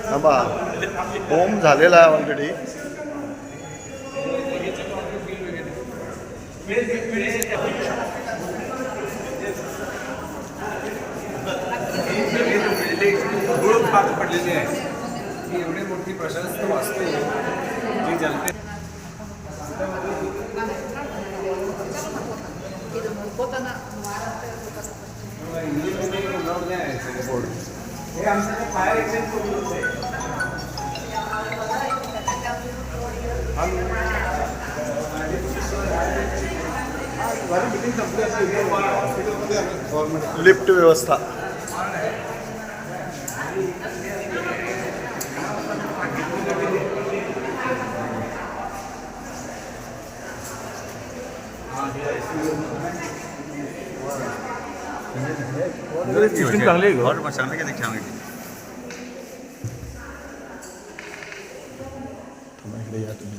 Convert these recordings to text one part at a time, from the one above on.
थांबा. होम झालेला आहे ऑलरेडी धूळ फार पडलेली आहे. ही एवढी मोठी प्रशस्त वास्तू जी जनते लिफ्ट व्यवस्था। और मसाले के दिखाएंगे इकडे या तुम्ही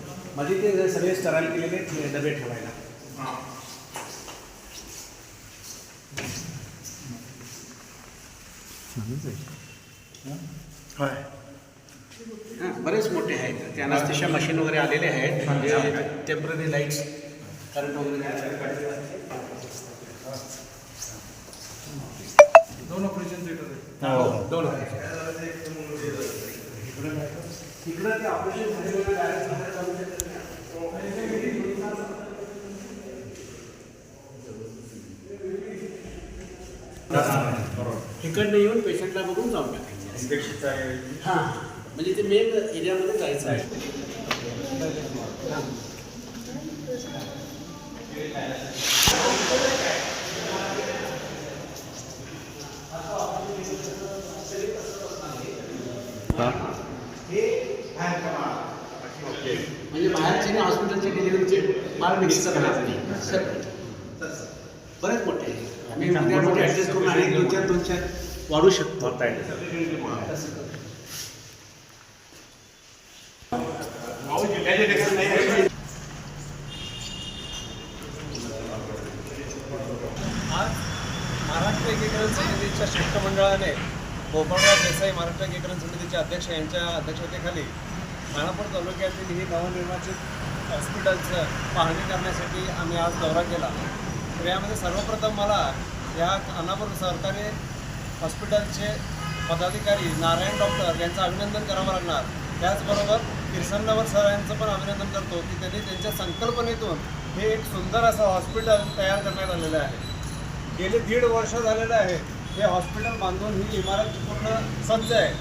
म्हणजे ते सगळे स्टराईल केलेले डबे ठेवायला. काय हां, बरेच मोठे आहेत. त्यांना अतिशय मशीन वगैरे आलेले आहेत. म्हणजे टेंपररी लाईट्स करंट वगैरे दोन ऑपरेशन थिएटर आहेत. दोन तिकडं ते ऑपरेशन तिकडनं येऊन पेशंटला बघून जाऊन टाकायचे. हाँ. म्हणजे ते मेन एरियामध्ये जायचं आहे. म्हणजे बाहेरचे हॉस्पिटलचे डिलिव्हरीचे माल मिक्सर बरेच. आम्ही उद्या मोठे ऍडजस्ट करून आणि दोन चार दोन चार वाढू शकतो. आज महाराष्ट्र एकीकरण समितीच्या शिष्टमंडळाने गोपाळराव देसाई महाराष्ट्र एकीकरण समितीचे अध्यक्ष यांच्या अध्यक्षतेखाली खानापूर तालुक्यातील ही नवनिर्वाचित हॉस्पिटलचं पाहणी करण्यासाठी आम्ही आज दौरा केला. तर यामध्ये सर्वप्रथम मला या खानापूर सरकारी हॉस्पिटलचे पदाधिकारी नारायण डॉक्टर यांचं अभिनंदन करावं लागणार. त्याचबरोबर किरसन्नवर सर यांचं पण अभिनंदन करतो की त्यांनी त्यांच्या संकल्पनेतून हे एक सुंदर असं हॉस्पिटल तयार करण्यात आलेलं आहे. गेले दीड वर्ष झालेलं आहे. हे हॉस्पिटल बांधून ही इमारत पूर्ण सज्ज आहे.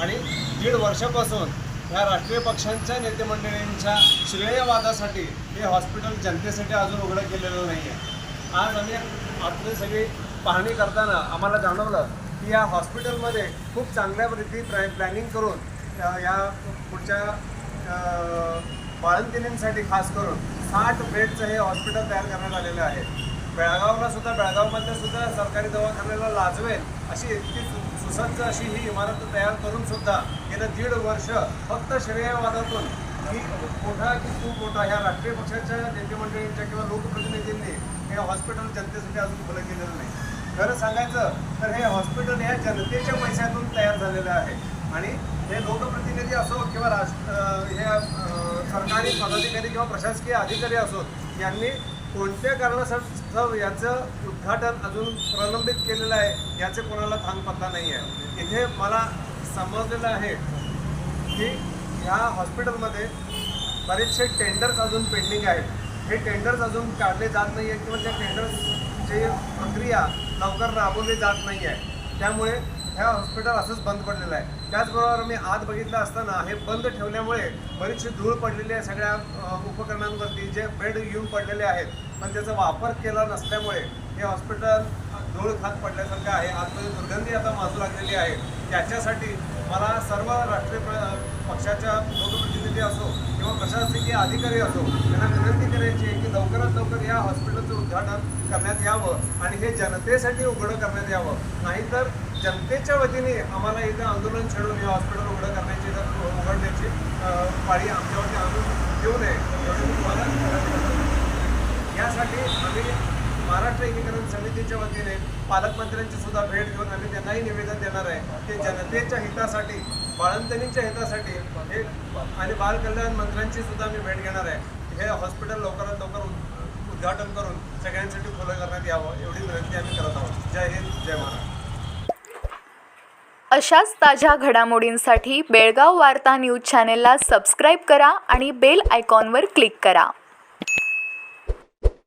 आणि दीड वर्षापासून या राष्ट्रीय पक्षांच्या नेते मंडळींच्या श्रेयवादासाठी हे हॉस्पिटल जनतेसाठी अजून उघडं केलेलं नाही आहे आज आम्ही आपली सगळी पाहणी करताना आम्हाला जाणवलं की या हॉस्पिटलमध्ये खूप चांगल्या रीती प्लॅ प्लॅनिंग करून या पुढच्या अ, बाळंतिणींसाठी खास करून साठ बेडचं हे हॉस्पिटल तयार करण्यात आलेलं आहे. बेळगावला सुद्धा बेळगावमध्ये सुद्धा सरकारी दवाखान्याला लाजवेल अशी इतकी सुसज्ज अशी ही इमारत तयार करून सुद्धा गेलं दीड वर्ष फक्त श्रेयवादातून की मोठा की खूप मोठा ह्या राष्ट्रीय पक्षाच्या नेतेमंडळींच्या किंवा लोकप्रतिनिधींनी हे हॉस्पिटल जनतेसाठी अजून खुलं केलेलं नाही. खरं सांगायचं तर हे हॉस्पिटल ह्या जनतेच्या पैशातून तयार झालेलं आहे. आणि हे लोकप्रतिनिधी असो किंवा राष्ट्र हे सरकारी पदाधिकारी किंवा प्रशासकीय अधिकारी असोत यांनी कोणत्या कारणासाठी याचं उद्घाटन अजून प्रलंबित केलेलं आहे याचे कोणाला थांग पत्ता नाही आहे. इथे मला समजलेलं आहे की ह्या हॉस्पिटलमध्ये बरेचसे टेंडर्स अजून पेंडिंग आहेत. हे टेंडर्स अजून काढले जात नाही आहेत किंवा त्या टेंडर्सची प्रक्रिया लवकर राबवली जात नाही आहे त्यामुळे ह्या हॉस्पिटल असंच बंद पडलेलं आहे. त्याचबरोबर मी आत बघितलं असताना हे बंद ठेवल्यामुळे बरीचशी धूळ पडलेली आहे सगळ्या उपकरणांवरती जे बेड येऊन पडलेले आहेत. पण त्याचा वापर केला नसल्यामुळे हे हॉस्पिटल धूळ खात पडल्यासारखं आहे. आतमध्ये दुर्गंधी आता माजू लागलेली आहे. त्याच्यासाठी मला सर्व राष्ट्रीय प्र- पक्षाच्या लोकप्रतिनिधी असो किंवा प्रशासकीय अधिकारी असो त्यांना विनंती करायची आहे की लवकरात लवकर या हॉस्पिटलचं उद्घाटन करण्यात यावं आणि हे जनतेसाठी उघडं करण्यात यावं. नाहीतर जनतेच्या वतीने आम्हाला इथं आंदोलन छेडून हे हॉस्पिटल उघडं करण्याची उघडण्याची पाळी आमच्यावरती आणून देऊ नये तुम्हाला यासाठी आम्ही महाराष्ट्र एकीकरण समितीच्या वतीने पालकमंत्र्यांची सुद्धा भेट घेऊन आम्ही त्यांनाही निवेदन देणार आहे. की जनतेच्या हितासाठी बाळंतणींच्या हितासाठी हे आणि बालकल्याण मंत्र्यांची सुद्धा मी भेट घेणार आहे. हे हॉस्पिटल लवकरात लवकर उद्घाटन करून सगळ्यांसाठी खुलं करण्यात यावं एवढी विनंती आम्ही करत आहोत. जय हिंद जय महाराष्ट्र. अशाच ताज्या घडामोडींसाठी बेळगाव वार्ता न्यूज चॅनेलला सबस्क्राईब करा आणि बेल आयकॉनवर क्लिक करा.